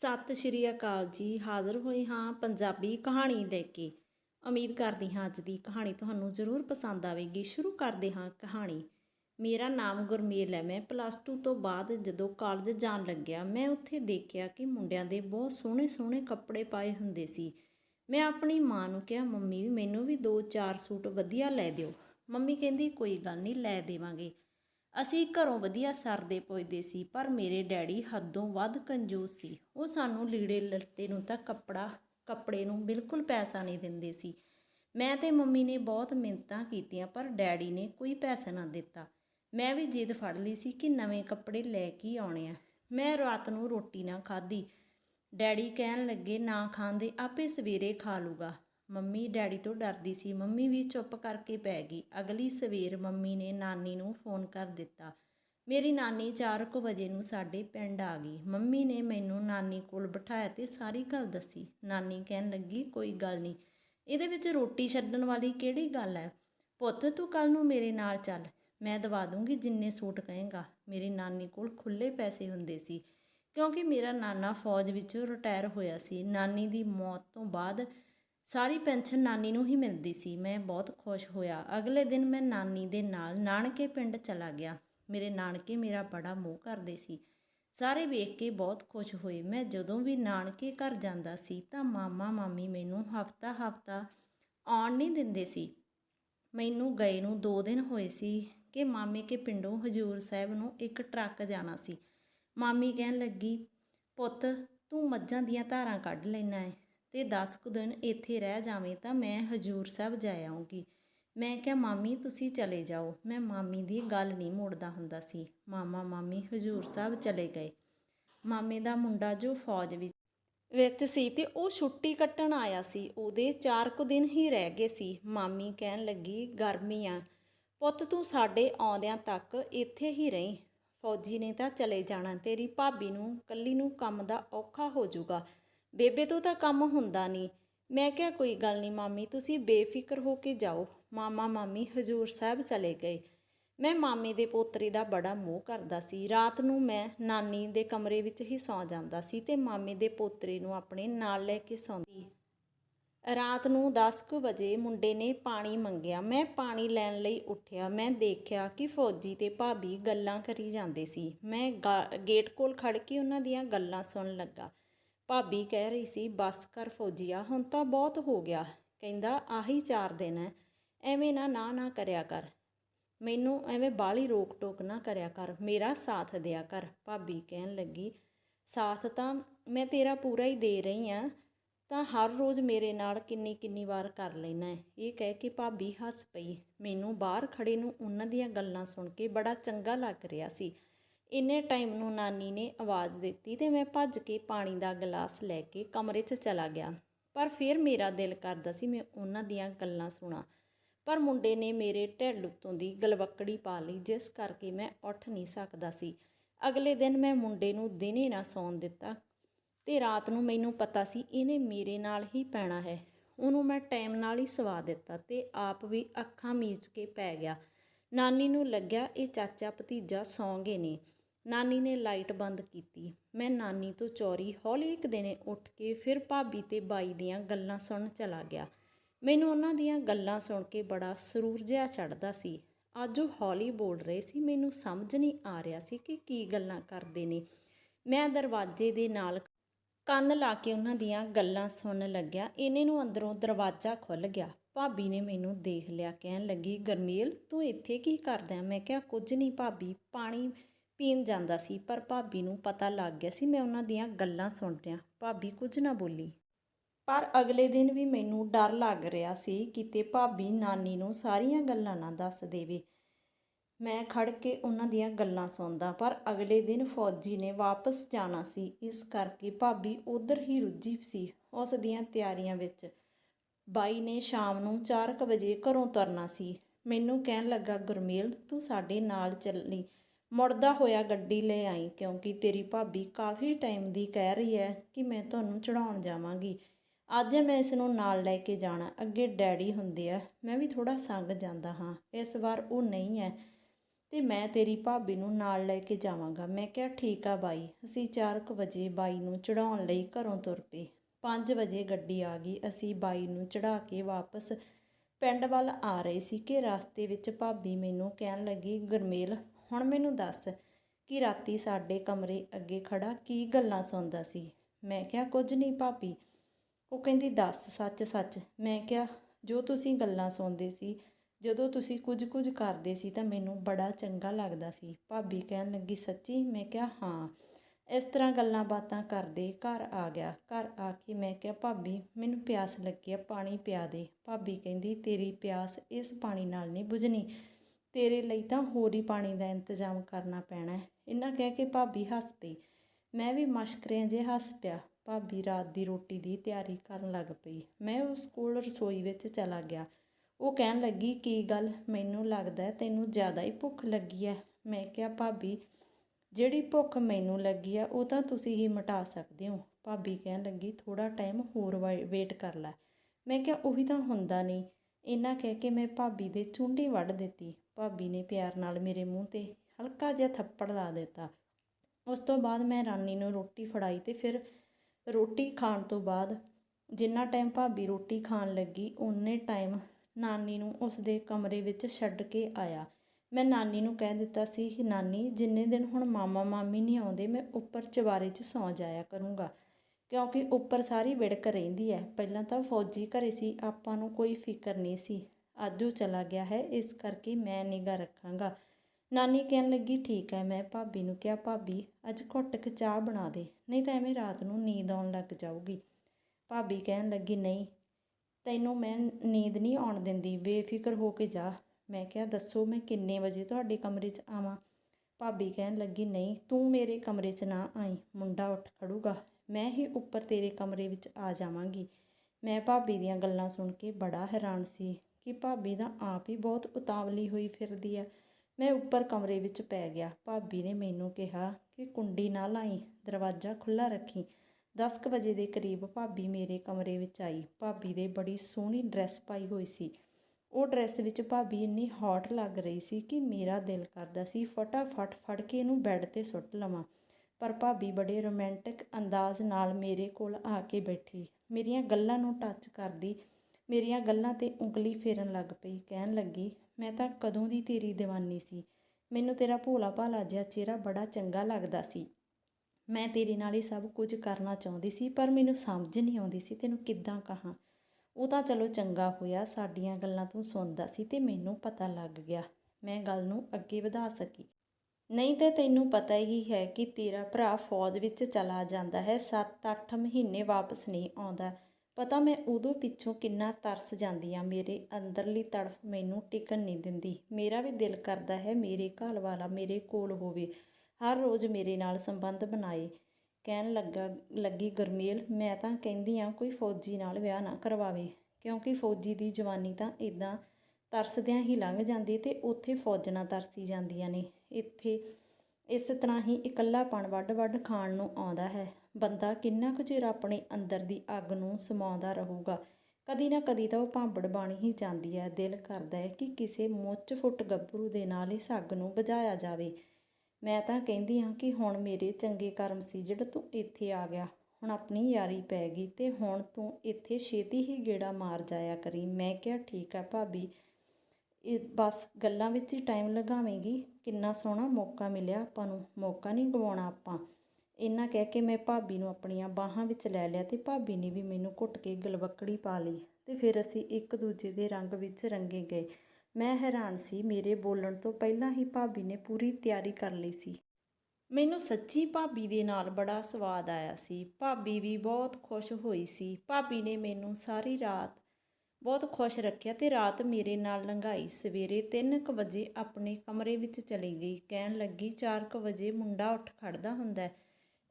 ਸਤਿ ਸ਼੍ਰੀ ਅਕਾਲ ਜੀ, ਹਾਜ਼ਰ ਹੋਏ ਹਾਂ ਪੰਜਾਬੀ ਕਹਾਣੀ ਲੈ ਕੇ। ਉਮੀਦ ਕਰਦੀ ਹਾਂ ਅੱਜ ਦੀ ਕਹਾਣੀ ਤੁਹਾਨੂੰ ਜ਼ਰੂਰ ਪਸੰਦ ਆਵੇਗੀ। ਸ਼ੁਰੂ ਕਰਦੇ ਹਾਂ ਕਹਾਣੀ। ਮੇਰਾ ਨਾਮ ਗੁਰਮੇਲ ਹੈ। ਮੈਂ ਪਲੱਸ 2 ਤੋਂ ਬਾਅਦ ਜਦੋਂ ਕਾਲਜ ਜਾਣ ਲੱਗਿਆ, ਮੈਂ ਉੱਥੇ ਦੇਖਿਆ ਕਿ ਮੁੰਡਿਆਂ ਦੇ ਬਹੁਤ ਸੋਹਣੇ ਸੋਹਣੇ ਕੱਪੜੇ ਪਾਏ ਹੁੰਦੇ ਸੀ। ਮੈਂ ਆਪਣੀ ਮਾਂ ਨੂੰ ਕਿਹਾ, ਮੰਮੀ, ਮੈਨੂੰ ਵੀ ਦੋ ਚਾਰ ਸੂਟ ਵਧੀਆ ਲੈ ਦਿਓ। ਮੰਮੀ ਕਹਿੰਦੀ, ਕੋਈ ਗੱਲ ਨਹੀਂ ਲੈ ਦੇਵਾਂਗੇ। ਅਸੀਂ ਘਰੋਂ ਵਧੀਆ ਸਰਦੇ ਪੁੱਜਦੇ ਸੀ, ਪਰ ਮੇਰੇ ਡੈਡੀ ਹੱਦੋਂ ਵੱਧ ਕੰਜੂਸ ਸੀ। ਉਹ ਸਾਨੂੰ ਲੀੜੇ ਲੱਤੇ ਨੂੰ ਤਾਂ ਕੱਪੜਾ, ਕੱਪੜੇ ਨੂੰ ਬਿਲਕੁਲ ਪੈਸਾ ਨਹੀਂ ਦਿੰਦੇ ਸੀ। ਮੈਂ ਤੇ ਮੰਮੀ ਨੇ ਬਹੁਤ ਮਿੰਨਤਾਂ ਕੀਤੀਆਂ, ਪਰ ਡੈਡੀ ਨੇ ਕੋਈ ਪੈਸਾ ਨਾ ਦਿੱਤਾ। ਮੈਂ ਵੀ ਜਿੱਦ ਫੜ ਲਈ ਸੀ ਕਿ ਨਵੇਂ ਕੱਪੜੇ ਲੈ ਕੇ ਆਉਣੇ ਆ। ਮੈਂ ਰਾਤ ਨੂੰ ਰੋਟੀ ਨਾ ਖਾਧੀ। ਡੈਡੀ ਕਹਿਣ ਲੱਗੇ, ਨਾ ਖਾਂਦੇ, ਆਪੇ ਸਵੇਰੇ ਖਾ ਲੂਗਾ ਮੰਮੀ ਡੈਡੀ ਤੋਂ ਡਰਦੀ ਸੀ। ਮੰਮੀ ਵੀ ਚੁੱਪ ਕਰਕੇ ਪੈ ਗਈ। ਅਗਲੀ ਸਵੇਰ ਮੰਮੀ ਨੇ ਨਾਨੀ ਨੂੰ ਫੋਨ ਕਰ ਦਿੱਤਾ। ਮੇਰੀ ਨਾਨੀ 4:00 ਵਜੇ ਨੂੰ ਸਾਡੇ ਪਿੰਡ ਆ ਗਈ। ਮੰਮੀ ਨੇ ਮੈਨੂੰ ਨਾਨੀ ਕੋਲ ਬਿਠਾਇਆ ਤੇ ਸਾਰੀ ਗੱਲ ਦੱਸੀ। ਨਾਨੀ ਕਹਿਣ ਲੱਗੀ, ਕੋਈ ਗੱਲ ਨਹੀਂ। ਇਹਦੇ ਵਿੱਚ ਰੋਟੀ ਛੱਡਣ ਵਾਲੀ ਕਿਹੜੀ ਗੱਲ ਹੈ? ਪੁੱਤ, ਤੂੰ ਕੱਲ ਨੂੰ ਮੇਰੇ ਨਾਲ ਚੱਲ। ਮੈਂ ਦਵਾ ਦੂੰਗੀ ਜਿੰਨੇ ਸੂਟ ਕਹੇਗਾ। ਮੇਰੀ ਨਾਨੀ ਕੋਲ ਖੁੱਲੇ ਪੈਸੇ ਹੁੰਦੇ ਸੀ, ਕਿਉਂਕਿ ਮੇਰਾ ਨਾਨਾ ਫੌਜ ਵਿੱਚੋਂ ਰਿਟਾਇਰ ਹੋਇਆ ਸੀ। ਨਾਨੀ ਦੀ ਮੌਤ ਤੋਂ ਬਾਅਦ ਸਾਰੀ ਪੈਨਸ਼ਨ ਨਾਨੀ ਨੂੰ ਹੀ ਮਿਲਦੀ ਸੀ। ਮੈਂ ਬਹੁਤ ਖੁਸ਼ ਹੋਇਆ। ਅਗਲੇ ਦਿਨ ਮੈਂ ਨਾਨੀ ਦੇ ਨਾਲ ਨਾਨਕੇ ਪਿੰਡ ਚਲਾ ਗਿਆ। ਮੇਰੇ ਨਾਨਕੇ ਮੇਰਾ ਬੜਾ ਮੋਹ ਕਰਦੇ ਸੀ। ਸਾਰੇ ਵੇਖ ਕੇ ਬਹੁਤ ਖੁਸ਼ ਹੋਏ। ਮੈਂ ਜਦੋਂ ਵੀ ਨਾਨਕੇ ਘਰ ਜਾਂਦਾ ਸੀ ਤਾਂ ਮਾਮਾ ਮਾਮੀ ਮੈਨੂੰ ਹਫਤਾ ਹਫਤਾ ਆਉਣ ਨਹੀਂ ਦਿੰਦੇ ਸੀ। ਮੈਨੂੰ ਗਏ ਨੂੰ 2 ਦਿਨ ਹੋਏ ਸੀ ਕਿ ਮਾਮੇ ਕੇ ਪਿੰਡੋਂ ਹਜੂਰ ਸਾਹਿਬ ਨੂੰ ਇੱਕ ਟਰੱਕ ਜਾਣਾ ਸੀ। ਮਾਮੀ ਕਹਿਣ ਲੱਗੀ, ਪੁੱਤ, ਤੂੰ ਮੱਝਾਂ ਦੀਆਂ ਧਾਰਾਂ ਕੱਢ ਲੈਣਾ ਹੈ ਤੇ 10 ਕੁ ਦਿਨ ਇੱਥੇ ਰਹਿ ਜਾਵੇਂ ਤਾਂ ਮੈਂ ਹਜੂਰ ਸਾਹਿਬ ਜਾ ਆਉਂਗੀ ਮੈਂ ਕਿਹਾ, ਮਾਮੀ, ਤੁਸੀਂ ਚਲੇ ਜਾਓ। ਮੈਂ ਮਾਮੀ ਦੀ ਗੱਲ ਨਹੀਂ ਮੋੜਦਾ ਹੁੰਦਾ ਸੀ। ਮਾਮਾ, ਮਾਮੀ ਹਜੂਰ ਸਾਹਿਬ ਚਲੇ ਗਏ। ਮਾਮੇ ਦਾ ਮੁੰਡਾ ਜੋ ਫੌਜ ਵਿੱਚ ਵਿੱਚ ਸੀ ਤੇ ਉਹ ਛੁੱਟੀ ਕੱਟਣ ਆਇਆ ਸੀ। ਉਹਦੇ 4 ਕੁ ਦਿਨ ਹੀ ਰਹਿ ਗਏ ਸੀ। ਮਾਮੀ ਕਹਿਣ ਲੱਗੀ, ਗਰਮੀ ਆ। ਪੁੱਤ, ਤੂੰ ਸਾਡੇ ਆਉਂਦਿਆਂ ਤੱਕ ਇੱਥੇ ਹੀ ਰਹੀਂ। ਫੌਜੀ ਨੇ ਤਾਂ ਚਲੇ ਜਾਣਾ। ਤੇਰੀ ਭਾਬੀ ਨੂੰ, ਕੱਲੀ ਨੂੰ ਕੰਮ ਦਾ ਔਖਾ ਹੋ ਜਾਊਗਾ। ਬੇਬੇ ਤੋਂ ਤਾਂ ਕੰਮ ਹੁੰਦਾ ਨਹੀਂ। ਮੈਂ ਕਿਹਾ, ਕੋਈ ਗੱਲ ਨਹੀਂ ਮਾਮੀ, ਤੁਸੀਂ ਬੇਫਿਕਰ ਹੋ ਕੇ ਜਾਓ। ਮਾਮਾ, ਮਾਮੀ, ਹਜੂਰ ਸਾਹਿਬ ਚਲੇ ਗਏ। ਮੈਂ ਮਾਮੇ ਦੇ ਪੋਤਰੇ ਦਾ ਬੜਾ ਮੋਹ ਕਰਦਾ ਸੀ। ਰਾਤ ਨੂੰ ਮੈਂ ਨਾਨੀ ਦੇ ਕਮਰੇ ਵਿੱਚ ਹੀ ਸੌਂ ਜਾਂਦਾ ਸੀ ਤੇ ਮਾਮੇ ਦੇ ਪੋਤਰੇ ਨੂੰ ਆਪਣੇ ਨਾਲ ਲੈ ਕੇ ਸੌਂਦੀ। ਰਾਤ ਨੂੰ 10 ਕੁ ਵਜੇ ਮੁੰਡੇ ਨੇ ਪਾਣੀ ਮੰਗਿਆ। ਮੈਂ ਪਾਣੀ ਲੈਣ ਲਈ ਉੱਠਿਆ। ਮੈਂ ਦੇਖਿਆ ਕਿ ਫੌਜੀ ਤੇ ਭਾਬੀ ਗੱਲਾਂ ਕਰੀ ਜਾਂਦੇ ਸੀ। ਮੈਂ ਗਾ- ਗੇਟ ਕੋਲ ਖੜ ਕੇ ਉਹਨਾਂ ਦੀਆਂ ਗੱਲਾਂ ਸੁਣਨ ਲੱਗਾ। ਭਾਬੀ ਕਹਿ ਰਹੀ ਸੀ, ਬਸ ਕਰ ਫੌਜੀਆ, ਹੁਣ ਤਾਂ ਬਹੁਤ ਹੋ ਗਿਆ। ਕਹਿੰਦਾ, ਆਹੀ ਚਾਰ ਦਿਨ ਹੈ ਐਵੇਂ ਨਾ ਨਾ ਨਾ ਕਰਿਆ ਕਰ। ਮੈਨੂੰ ਐਵੇਂ ਬਾਲੀ ਰੋਕ ਟੋਕ ਨਾ ਕਰਿਆ ਕਰ, ਮੇਰਾ ਸਾਥ ਦਿਆ ਕਰ। ਭਾਬੀ ਕਹਿਣ ਲੱਗੀ, ਸਾਥ ਤਾਂ ਮੈਂ ਤੇਰਾ ਪੂਰਾ ਹੀ ਦੇ ਰਹੀ ਆ, ਤਾਂ ਹਰ ਰੋਜ਼ ਮੇਰੇ ਨਾਲ ਕਿੰਨੀ ਕਿੰਨੀ ਵਾਰ ਕਰ ਲੈਣਾ ਹੈ ਇਹ ਕਹਿ ਕੇ ਭਾਬੀ ਹੱਸ ਪਈ। ਮੈਨੂੰ ਬਾਹਰ ਖੜੇ ਨੂੰ ਉਹਨਾਂ ਦੀਆਂ ਗੱਲਾਂ ਸੁਣ ਕੇ ਬੜਾ ਚੰਗਾ ਲੱਗ ਰਿਹਾ ਸੀ। ਇੰਨੇ ਟਾਈਮ ਨੂੰ ਨਾਨੀ ਨੇ ਆਵਾਜ਼ ਦਿੱਤੀ ਤੇ ਮੈਂ ਭੱਜ ਕੇ ਪਾਣੀ ਦਾ ਗਲਾਸ ਲੈ ਕੇ ਕਮਰੇ 'ਚ ਚਲਾ ਗਿਆ। ਪਰ ਫਿਰ ਮੇਰਾ ਦਿਲ ਕਰਦਾ ਸੀ ਮੈਂ ਉਹਨਾਂ ਦੀਆਂ ਗੱਲਾਂ ਸੁਣਾ। ਪਰ ਮੁੰਡੇ ਨੇ ਮੇਰੇ ਢਿੱਡ ਉੱਤੋਂ ਦੀ ਗਲਵੱਕੜੀ ਪਾ ਲਈ, ਜਿਸ ਕਰਕੇ ਮੈਂ ਉੱਠ ਨਹੀਂ ਸਕਦਾ ਸੀ। ਅਗਲੇ ਦਿਨ ਮੈਂ ਮੁੰਡੇ ਨੂੰ ਦਿਨੇ ਨਾ ਸੌਣ ਦਿੱਤਾ ਤੇ ਰਾਤ ਨੂੰ ਮੈਨੂੰ ਪਤਾ ਸੀ ਇਹਨੇ ਮੇਰੇ ਨਾਲ ਹੀ ਪੈਣਾ ਹੈ। ਉਹਨੂੰ ਮੈਂ ਟਾਈਮ ਨਾਲ ਹੀ ਸਵਾ ਦਿੱਤਾ ਤੇ ਆਪ ਵੀ ਅੱਖਾਂ ਮੀਚ ਕੇ ਪੈ ਗਿਆ। ਨਾਨੀ ਨੂੰ ਲੱਗਿਆ ਇਹ ਚਾਚਾ ਭਤੀਜਾ ਸੌਂ ਗਏ ਨੇ। ਨਾਨੀ ਨੇ ਲਾਈਟ ਬੰਦ ਕੀਤੀ। ਮੈਂ ਨਾਨੀ ਤੋਂ ਚੋਰੀ ਹੌਲੀ ਇੱਕ ਦਿਨੇ ਉੱਠ ਕੇ ਫਿਰ ਭਾਬੀ ਤੇ ਬਾਈ ਦੀਆਂ ਗੱਲਾਂ ਸੁਣਨ ਚਲਾ ਗਿਆ। ਮੈਨੂੰ ਉਹਨਾਂ ਦੀਆਂ ਗੱਲਾਂ ਸੁਣ ਕੇ ਬੜਾ ਸਰੂਰ ਜਿਹਾ ਚੜਦਾ ਸੀ। ਅੱਜ ਉਹ ਹੌਲੀ ਬੋਲ ਰਹੇ ਸੀ, ਮੈਨੂੰ ਸਮਝ ਨਹੀਂ ਆ ਰਿਹਾ ਸੀ ਕਿ ਕੀ ਗੱਲਾਂ ਕਰਦੇ ਨੇ। ਮੈਂ ਦਰਵਾਜ਼ੇ ਦੇ ਨਾਲ ਕੰਨ ਲਾ ਕੇ ਉਹਨਾਂ ਦੀਆਂ ਗੱਲਾਂ ਸੁਣਨ ਲੱਗਿਆ। ਇਹਨੇ ਨੂੰ ਅੰਦਰੋਂ ਦਰਵਾਜ਼ਾ ਖੁੱਲ ਗਿਆ। ਭਾਬੀ ਨੇ ਮੈਨੂੰ ਦੇਖ ਲਿਆ, ਕਹਿਣ ਲੱਗੀ, ਗਰਮੇਲ, ਤੂੰ ਇੱਥੇ ਕੀ ਕਰਦਾ ਮੈਂ ਕਿਹਾ, ਕੁਝ ਨਹੀਂ ਭਾਬੀ, ਪਾਣੀ ਪੀਣ ਜਾਂਦਾ ਸੀ, ਪਰ ਭਾਬੀ ਨੂੰ ਪਤਾ ਲੱਗ ਗਿਆ ਸੀ, ਮੈਂ ਉਹਨਾਂ ਦੀਆਂ ਗੱਲਾਂ ਸੁਣ ਰਿਹਾ ਭਾਬੀ, ਕੁਝ ਨਾ ਬੋਲੀ। ਪਰ ਅਗਲੇ ਦਿਨ ਵੀ ਮੈਨੂੰ ਡਰ ਲੱਗ ਰਿਹਾ ਸੀ ਕਿਤੇ ਭਾਬੀ ਨਾਨੀ ਨੂੰ ਸਾਰੀਆਂ ਗੱਲਾਂ ਨਾ ਦੱਸ ਦੇਵੇ। ਮੈਂ ਖੜ ਕੇ ਉਹਨਾਂ ਦੀਆਂ ਗੱਲਾਂ ਸੁਣਦਾ, ਪਰ ਅਗਲੇ ਦਿਨ ਫੌਜੀ ਨੇ ਵਾਪਸ ਜਾਣਾ ਸੀ। ਇਸ ਕਰਕੇ ਭਾਬੀ ਉਧਰ ਹੀ ਰੁੱਝੀ ਸੀ ਉਸ ਦੀਆਂ ਤਿਆਰੀਆਂ ਵਿੱਚ। ਬਾਈ ਨੇ ਸ਼ਾਮ ਨੂੰ 4:00 ਵਜੇ ਘਰੋਂ ਤੁਰਨਾ ਸੀ। ਮੈਨੂੰ ਕਹਿਣ ਲੱਗਾ, ਗੁਰਮੇਲ, ਤੂੰ ਸਾਡੇ ਨਾਲ ਚੱਲੀ। ਮੁੜਦਾ ਹੋਇਆ ਗੱਡੀ ਲੈ ਆਈ ਕਿਉਂਕਿ ਤੇਰੀ ਭਾਬੀ ਕਾਫੀ ਟਾਈਮ ਦੀ ਕਹਿ ਰਹੀ ਹੈ ਕਿ ਮੈਂ ਤੁਹਾਨੂੰ ਚੜਾਉਣ ਜਾਵਾਂਗੀ। ਅੱਜ ਮੈਂ ਇਸ ਨੂੰ ਨਾਲ ਲੈ ਕੇ ਜਾਣਾ। ਅੱਗੇ ਡੈਡੀ ਹੁੰਦੇ ਆ। ਮੈਂ ਵੀ ਥੋੜਾ ਸੰਗ ਜਾਂਦਾ ਹਾਂ। ਇਸ ਵਾਰ ਉਹ ਨਹੀਂ ਹੈ ਤੇ ਮੈਂ ਤੇਰੀ ਭਾਬੀ ਨੂੰ ਨਾਲ ਲੈ ਕੇ ਜਾਵਾਂਗਾ। ਮੈਂ ਕਿਹਾ, ਠੀਕ ਆ ਬਾਈ। ਅਸੀਂ 4:00 ਵਜੇ ਬਾਈ ਨੂੰ ਚੜਾਉਣ ਲਈ ਘਰੋਂ ਤੁਰ ਪਏ। 5 ਵਜੇ ਗੱਡੀ ਆ ਗਈ। ਅਸੀਂ ਬਾਈ ਨੂੰ ਚੜਾ ਕੇ ਵਾਪਸ ਪਿੰਡ ਵੱਲ ਆ ਰਹੇ ਸੀ ਕਿ ਰਸਤੇ ਵਿੱਚ ਭਾਬੀ ਮੈਨੂੰ ਕਹਿਣ ਲੱਗੀ, ਗੁਰਮੇਲ ਹੁਣ ਮੈਨੂੰ ਦੱਸ ਕਿ ਰਾਤੀ ਸਾਡੇ ਕਮਰੇ ਅੱਗੇ ਖੜਾ ਕੀ ਗੱਲਾਂ ਸੁਣਦਾ ਸੀ? ਮੈਂ ਕਿਹਾ, ਕੁਝ ਨਹੀਂ ਭਾਬੀ। ਉਹ ਕਹਿੰਦੀ, ਦੱਸ ਸੱਚ ਸੱਚ। ਮੈਂ ਕਿਹਾ, ਜੋ ਤੁਸੀਂ ਗੱਲਾਂ ਸੁਣਦੇ ਸੀ, ਜਦੋਂ ਤੁਸੀਂ ਕੁਝ ਕੁਝ ਕਰਦੇ ਸੀ ਤਾਂ ਮੈਨੂੰ ਬੜਾ ਚੰਗਾ ਲੱਗਦਾ ਸੀ। ਭਾਬੀ ਕਹਿਣ ਲੱਗੀ, ਸੱਚੀ? ਮੈਂ ਕਿਹਾ, ਹਾਂ। ਇਸ ਤਰ੍ਹਾਂ ਗੱਲਾਂ ਬਾਤਾਂ ਕਰਦੇ ਘਰ ਆ ਗਿਆ। ਘਰ ਆ ਕੇ ਮੈਂ ਕਿਹਾ, ਭਾਬੀ, ਮੈਨੂੰ ਪਿਆਸ ਲੱਗੀ ਆ, ਪਾਣੀ ਪਿਆ ਦੇ। ਭਾਬੀ ਕਹਿੰਦੀ, ਤੇਰੀ ਪਿਆਸ ਇਸ ਪਾਣੀ ਨਾਲ ਨਹੀਂ ਬੁਝਣੀ। ਤੇਰੇ ਲਈ ਤਾਂ ਹੋਰ ਹੀ ਪਾਣੀ ਦਾ ਇੰਤਜ਼ਾਮ ਕਰਨਾ ਪੈਣਾ ਹੈ। ਇਹਨਾਂ ਕਹਿ ਕੇ ਭਾਬੀ ਹੱਸ ਪਈ। ਮੈਂ ਵੀ ਮਸ਼ਕਰਿਆਂ ਜੇ ਹੱਸ ਪਿਆ। ਭਾਬੀ ਰਾਤ ਦੀ ਰੋਟੀ ਦੀ ਤਿਆਰੀ ਕਰਨ ਲੱਗ ਪਈ। ਮੈਂ ਉਸ ਕੋਲ ਰਸੋਈ ਵਿੱਚ ਚਲਾ ਗਿਆ। ਉਹ ਕਹਿਣ ਲੱਗੀ, ਕੀ ਗੱਲ? ਮੈਨੂੰ ਲੱਗਦਾ ਤੈਨੂੰ ਜ਼ਿਆਦਾ ਹੀ ਭੁੱਖ ਲੱਗੀ ਹੈ। ਮੈਂ ਕਿਹਾ, ਭਾਬੀ, ਜਿਹੜੀ ਭੁੱਖ ਮੈਨੂੰ ਲੱਗੀ ਆ, ਉਹ ਤਾਂ ਤੁਸੀਂ ਹੀ ਮਿਟਾ ਸਕਦੇ ਹੋ। ਭਾਬੀ ਕਹਿਣ ਲੱਗੀ ਥੋੜਾ ਟਾਈਮ ਹੋਰ ਵੇਟ ਕਰ ਲੈ। ਮੈਂ ਕਿਹਾ, ਉਹੀ ਤਾਂ ਹੁੰਦਾ ਨਹੀਂ। ਇਹਨਾਂ ਕਹਿ ਕੇ ਮੈਂ ਭਾਬੀ ਦੇ ਚੁੰਡੀ ਵੱਢ ਦਿੱਤੀ। ਭਾਬੀ ਨੇ ਪਿਆਰ ਨਾਲ ਮੇਰੇ ਮੂੰਹ ਤੇ ਹਲਕਾ ਜਿਹਾ ਥੱਪੜ ਲਾ ਦਿੱਤਾ। ਉਸ ਤੋਂ ਬਾਅਦ ਮੈਂ ਰਾਨੀ ਨੂੰ ਰੋਟੀ ਫੜਾਈ ਤੇ ਫਿਰ ਰੋਟੀ ਖਾਣ ਤੋਂ ਬਾਅਦ ਜਿੰਨਾ ਟਾਈਮ ਭਾਬੀ ਰੋਟੀ ਖਾਣ ਲੱਗੀ ਉਨੇ ਟਾਈਮ ਨਾਨੀ ਨੂੰ ਉਸ ਦੇ ਕਮਰੇ ਵਿੱਚ ਛੱਡ ਕੇ ਆਇਆ। ਮੈਂ ਨਾਨੀ ਨੂੰ ਕਹਿ ਦਿੱਤਾ ਸੀ ਕਿ ਨਾਨੀ, ਜਿੰਨੇ ਦਿਨ ਹੁਣ ਮਾਮਾ ਮਾਮੀ ਨਹੀਂ ਆਉਂਦੇ, ਮੈਂ ਉੱਪਰ ਚਵਾਰੇ 'ਚ ਸੌਂ ਜਾਇਆ ਕਰੂੰਗਾ। ਕਿਉਂਕਿ ਉੱਪਰ ਸਾਰੀ ਵਿੜਕ ਰਹਿੰਦੀ ਹੈ। ਪਹਿਲਾਂ ਤਾਂ ਫੌਜੀ ਘਰੇ ਸੀ, ਆਪਾਂ ਨੂੰ ਕੋਈ ਫਿਕਰ ਨਹੀਂ ਸੀ। ਅੱਜ ਉਹ ਚਲਾ ਗਿਆ ਹੈ, ਇਸ ਕਰਕੇ ਮੈਂ ਨਿਗਾ ਰੱਖਾਂਗਾ। ਨਾਨੀ ਕਹਿਣ ਲੱਗੀ, ਠੀਕ ਹੈ, ਮੈਂ ਭਾਬੀ ਨੂੰ ਕਿਹਾ, ਭਾਬੀ, ਅੱਜ ਘੁੱਟ ਕੇ ਚਾਹ ਬਣਾ ਦੇ, ਨਹੀਂ ਤਾਂ ਐਵੇਂ ਰਾਤ ਨੂੰ ਨੀਂਦ ਆਉਣ ਲੱਗ ਜਾਊਗੀ। ਭਾਬੀ ਕਹਿਣ ਲੱਗੀ, ਨਹੀਂ, ਤੈਨੂੰ ਮੈਂ ਨੀਂਦ ਨਹੀਂ ਆਉਣ ਦਿੰਦੀ, ਬੇਫਿਕਰ ਹੋ ਕੇ ਜਾ। ਮੈਂ ਕਿਹਾ, ਦੱਸੋ ਮੈਂ ਕਿੰਨੇ ਵਜੇ ਤੁਹਾਡੇ ਕਮਰੇ 'ਚ ਆਵਾਂ? ਭਾਬੀ ਕਹਿਣ ਲੱਗੀ, ਨਹੀਂ, ਤੂੰ ਮੇਰੇ ਕਮਰੇ 'ਚ ਨਾ ਆਈ, ਮੁੰਡਾ ਉੱਠ ਖੜੂਗਾ, ਮੈਂ ਹੀ ਉੱਪਰ ਤੇਰੇ ਕਮਰੇ ਵਿੱਚ ਆ ਜਾਵਾਂਗੀ। ਮੈਂ ਭਾਬੀ ਦੀਆਂ ਗੱਲਾਂ ਸੁਣ ਕੇ ਬੜਾ ਹੈਰਾਨ ਸੀ। ਕਿ ਭਾਬੀ ਦਾ ਆਪ ਹੀ ਬਹੁਤ ਉਤਾਵਲੀ ਹੋਈ ਫਿਰਦੀ ਆ। ਮੈਂ ਉੱਪਰ ਕਮਰੇ ਵਿੱਚ ਪੈ ਗਿਆ। ਭਾਬੀ ਨੇ ਮੈਨੂੰ ਕਿਹਾ ਕਿ ਕੁੰਡੀ ਨਾ ਲਾਈ, ਦਰਵਾਜ਼ਾ ਖੁੱਲਾ ਰੱਖੀ। 10 ਵਜੇ ਦੇ ਕਰੀਬ ਭਾਬੀ ਮੇਰੇ ਕਮਰੇ ਵਿੱਚ ਆਈ। ਭਾਬੀ ਦੇ ਬੜੀ ਸੋਹਣੀ ਡਰੈਸ ਪਾਈ ਹੋਈ ਸੀ। ਉਹ ਡਰੈਸ ਵਿੱਚ ਭਾਬੀ ਇੰਨੀ ਹੌਟ ਲੱਗ ਰਹੀ ਸੀ ਕਿ ਮੇਰਾ ਦਿਲ ਕਰਦਾ ਸੀ ਫਟਾਫਟ ਫੜ ਕੇ ਇਹਨੂੰ ਬੈੱਡ ਤੇ ਸੁੱਟ ਲਵਾਂ। ਪਰ ਭਾਬੀ ਬੜੇ ਰੋਮਾਂਟਿਕ ਅੰਦਾਜ਼ ਨਾਲ ਮੇਰੇ ਕੋਲ ਆ ਕੇ ਬੈਠੀ। ਮੇਰੀਆਂ ਗੱਲਾਂ ਨੂੰ ਟੱਚ ਕਰਦੀ ਮੇਰੀਆਂ ਗੱਲਾਂ ਤੇ ਉਂਗਲੀ ਫੇਰਨ ਲੱਗ ਪਈ, ਕਹਿਣ ਲੱਗੀ, ਮੈਂ ਤਾਂ ਕਦੋਂ ਦੀ ਤੇਰੀ ਦੀਵਾਨੀ ਸੀ? ਮੈਨੂੰ ਤੇਰਾ ਭੋਲਾ ਭਾਲਾ ਜਿਹਾ ਚਿਹਰਾ ਬੜਾ ਚੰਗਾ ਲੱਗਦਾ ਸੀ। ਮੈਂ ਤੇਰੇ ਨਾਲ ਹੀ ਸਭ ਕੁਝ ਕਰਨਾ ਚਾਹੁੰਦੀ ਸੀ, ਪਰ ਮੈਨੂੰ ਸਮਝ ਨਹੀਂ ਆਉਂਦੀ ਸੀ, ਤੈਨੂੰ ਕਿੱਦਾਂ ਕਹਾਂ? ਉਹ ਤਾਂ ਚਲੋ ਚੰਗਾ ਹੋਇਆ, ਸਾਡੀਆਂ ਗੱਲਾਂ ਤੂੰ ਸੁਣਦਾ ਸੀ ਤੇ ਮੈਨੂੰ ਪਤਾ ਲੱਗ ਗਿਆ। ਮੈਂ ਗੱਲ ਨੂੰ ਅੱਗੇ ਵਧਾ ਸਕੀ। ਨਹੀਂ ਤੇ ਤੈਨੂੰ ਪਤਾ ਹੀ ਹੈ ਕਿ ਤੇਰਾ ਭਰਾ ਫੌਜ ਵਿੱਚ ਚਲਾ ਜਾਂਦਾ ਹੈ 7-8 ਮਹੀਨੇ ਵਾਪਸ ਨਹੀਂ ਆਉਂਦਾ। ਪਤਾ ਮੈਂ ਉਦੋਂ ਪਿੱਛੋਂ ਕਿੰਨਾ ਤਰਸ ਜਾਂਦੀ ਆ, ਮੇਰੇ ਅੰਦਰਲੀ ਤੜਫ ਮੈਨੂੰ ਟਿਕਣ ਨਹੀਂ ਦਿੰਦੀ। ਮੇਰਾ ਵੀ ਦਿਲ ਕਰਦਾ ਹੈ ਮੇਰੇ ਘਰ ਵਾਲਾ ਮੇਰੇ ਕੋਲ ਹੋਵੇ, ਹਰ ਰੋਜ਼ ਮੇਰੇ ਨਾਲ ਸੰਬੰਧ ਬਣਾਏ। ਕਹਿਣ ਲੱਗਾ, ਲੱਗੀ ਗੁਰਮੇਲ, ਮੈਂ ਤਾਂ ਕਹਿੰਦੀ ਆ, ਕੋਈ ਫੌਜੀ ਨਾਲ ਵਿਆਹ ਨਾ ਕਰਵਾਵੇ, ਕਿਉਂਕਿ ਫੌਜੀ ਦੀ ਜਵਾਨੀ ਤਾਂ ਇਦਾਂ ਤਰਸਦਿਆਂ ਹੀ ਲੰਘ ਜਾਂਦੀ ਤੇ ਉੱਥੇ ਫੌਜਣਾ ਤਰਸੀ ਜਾਂਦੀਆਂ ਨੇ। ਇੱਥੇ ਇਸ ਤਰ੍ਹਾਂ ਹੀ ਇਕੱਲਾਪਣ ਵੱਡ-ਵੱਡ ਖਾਣ ਨੂੰ ਆਉਂਦਾ ਹੈ। ਬੰਦਾ ਕਿੰਨਾ ਕੁ ਚਿਰ ਆਪਣੇ ਅੰਦਰ ਦੀ ਅੱਗ ਨੂੰ ਸਮਾਉਂਦਾ ਰਹੂਗਾ, ਕਦੀ ਨਾ ਕਦੀ ਤਾਂ ਉਹ ਭਾਂਬੜ ਬਣ ਹੀ ਜਾਂਦੀ ਹੈ। ਦਿਲ ਕਰਦਾ ਹੈ ਕਿ ਕਿਸੇ ਮੁੱਚ ਫੁੱਟ ਗੱਭਰੂ ਦੇ ਨਾਲ ਇਸ ਅੱਗ ਨੂੰ ਬੁਝਾਇਆ ਜਾਵੇ। ਮੈਂ ਤਾਂ ਕਹਿੰਦੀ ਹਾਂ ਕਿ ਹੁਣ ਮੇਰੇ ਚੰਗੇ ਕਰਮ ਸੀ, ਜਿਹੜਾ ਤੂੰ ਇੱਥੇ ਆ ਗਿਆ। ਹੁਣ ਆਪਣੀ ਯਾਰੀ ਪੈ ਗਈ ਤੇ ਹੁਣ ਤੂੰ ਇੱਥੇ ਛੇਤੀ ਹੀ ਗੇੜਾ ਮਾਰ ਜਾਇਆ ਕਰੀ। ਮੈਂ ਕਿਹਾ, ਠੀਕ ਆ ਭਾਬੀ ਇਹ ਬਸ ਗੱਲਾਂ ਵਿੱਚ ਹੀ ਟਾਈਮ ਲਗਾਵੇਂਗੀ। ਕਿੰਨਾ ਸੋਹਣਾ ਮੌਕਾ ਮਿਲਿਆ ਆਪਾਂ ਨੂੰ। ਮੌਕਾ ਨਹੀਂ ਗਵਾਉਣਾ ਆਪਾਂ। ਇੰਨਾ ਕਹਿ ਕੇ ਮੈਂ ਭਾਬੀ ਨੂੰ ਆਪਣੀਆਂ ਬਾਹਾਂ ਵਿੱਚ ਲੈ ਲਿਆ ਤੇ ਭਾਬੀ ਨੇ ਵੀ ਮੈਨੂੰ ਘੁੱਟ ਕੇ ਗਲਵੱਕੜੀ ਪਾ ਲਈ ਤੇ ਫਿਰ ਅਸੀਂ ਇੱਕ ਦੂਜੇ ਦੇ ਰੰਗ ਵਿੱਚ ਰੰਗੇ ਗਏ। ਮੈਂ ਹੈਰਾਨ ਸੀ, ਮੇਰੇ ਬੋਲਣ ਤੋਂ ਪਹਿਲਾਂ ਹੀ ਭਾਬੀ ਨੇ ਪੂਰੀ ਤਿਆਰੀ ਕਰ ਲਈ ਸੀ। ਮੈਨੂੰ ਸੱਚੀ ਭਾਬੀ ਦੇ ਨਾਲ ਬੜਾ ਸਵਾਦ ਆਇਆ ਸੀ। ਭਾਬੀ ਵੀ ਬਹੁਤ ਖੁਸ਼ ਹੋਈ ਸੀ। ਭਾਬੀ ਨੇ ਮੈਨੂੰ ਸਾਰੀ ਰਾਤ ਬਹੁਤ ਖੁਸ਼ ਰੱਖਿਆ ਤੇ ਰਾਤ ਮੇਰੇ ਨਾਲ ਲੰਘਾਈ। ਸਵੇਰੇ 3:00 ਵਜੇ ਆਪਣੇ ਕਮਰੇ ਵਿੱਚ ਚਲੀ ਗਈ। ਕਹਿਣ ਲੱਗੀ 4:00 ਵਜੇ ਮੁੰਡਾ ਉੱਠ ਖੜਦਾ ਹੁੰਦਾ